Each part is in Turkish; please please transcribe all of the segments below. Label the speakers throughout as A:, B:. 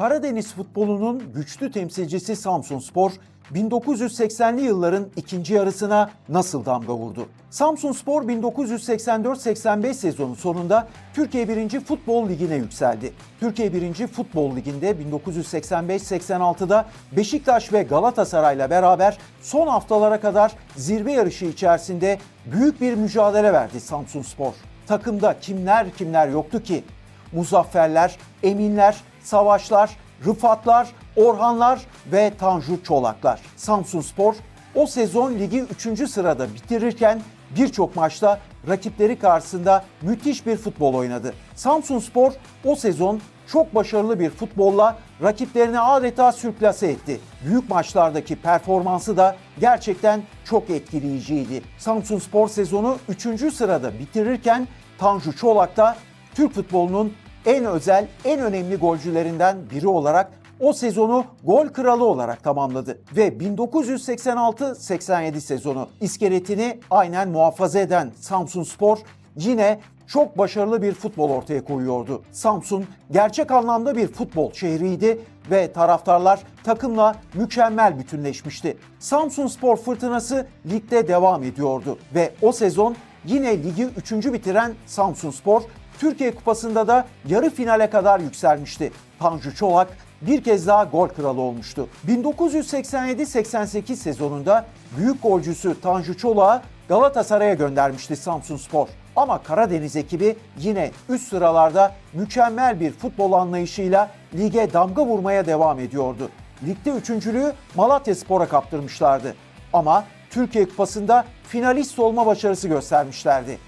A: Karadeniz futbolunun güçlü temsilcisi Samsunspor 1980'li yılların ikinci yarısına nasıl damga vurdu? Samsunspor 1984-85 sezonu sonunda Türkiye 1. Futbol Ligi'ne yükseldi. Türkiye 1. Futbol Ligi'nde 1985-86'da Beşiktaş ve Galatasaray'la beraber son haftalara kadar zirve yarışı içerisinde büyük bir mücadele verdi Samsunspor. Takımda kimler kimler yoktu ki? Muzafferler, Eminler, Savaşlar, Rıfatlar, Orhanlar ve Tanju Çolaklar. Samsunspor o sezon ligi 3. sırada bitirirken birçok maçta rakipleri karşısında müthiş bir futbol oynadı. Samsunspor o sezon çok başarılı bir futbolla rakiplerini adeta sürklase etti. Büyük maçlardaki performansı da gerçekten çok etkileyiciydi. Samsunspor sezonu 3. sırada bitirirken Tanju Çolak da Türk futbolunun en özel, en önemli golcülerinden biri olarak o sezonu gol kralı olarak tamamladı ve 1986-87 sezonu iskeletini aynen muhafaza eden Samsunspor yine çok başarılı bir futbol ortaya koyuyordu. Samsun gerçek anlamda bir futbol şehriydi ve taraftarlar takımla mükemmel bütünleşmişti. Samsun Spor fırtınası ligde devam ediyordu ve o sezon yine ligi 3. bitiren Samsun Spor Türkiye Kupası'nda da yarı finale kadar yükselmişti. Tanju Çolak bir kez daha gol kralı olmuştu. 1987-88 sezonunda büyük golcüsü Tanju Çolak'ı Galatasaray'a göndermişti Samsunspor. Ama Karadeniz ekibi yine üst sıralarda mükemmel bir futbol anlayışıyla lige damga vurmaya devam ediyordu. Ligde üçüncülüğü Malatya Spor'a kaptırmışlardı. Ama Türkiye Kupası'nda finalist olma başarısı göstermişlerdi.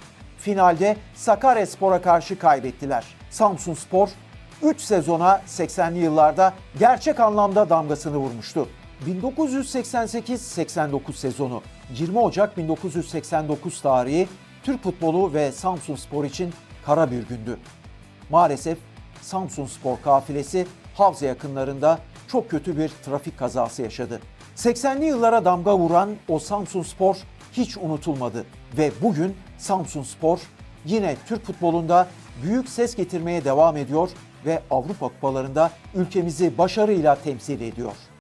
A: Finalde Sakaryaspor'a karşı kaybettiler. Samsun Spor 3 sezona 80'li yıllarda gerçek anlamda damgasını vurmuştu. 1988-89 sezonu 20 Ocak 1989 tarihi Türk futbolu ve Samsun Spor için kara bir gündü. Maalesef Samsun Spor kafilesi Havza yakınlarında çok kötü bir trafik kazası yaşadı. 80'li yıllara damga vuran o Samsun Spor hiç unutulmadı ve bugün Samsun Spor yine Türk futbolunda büyük ses getirmeye devam ediyor ve Avrupa kupalarında ülkemizi başarıyla temsil ediyor.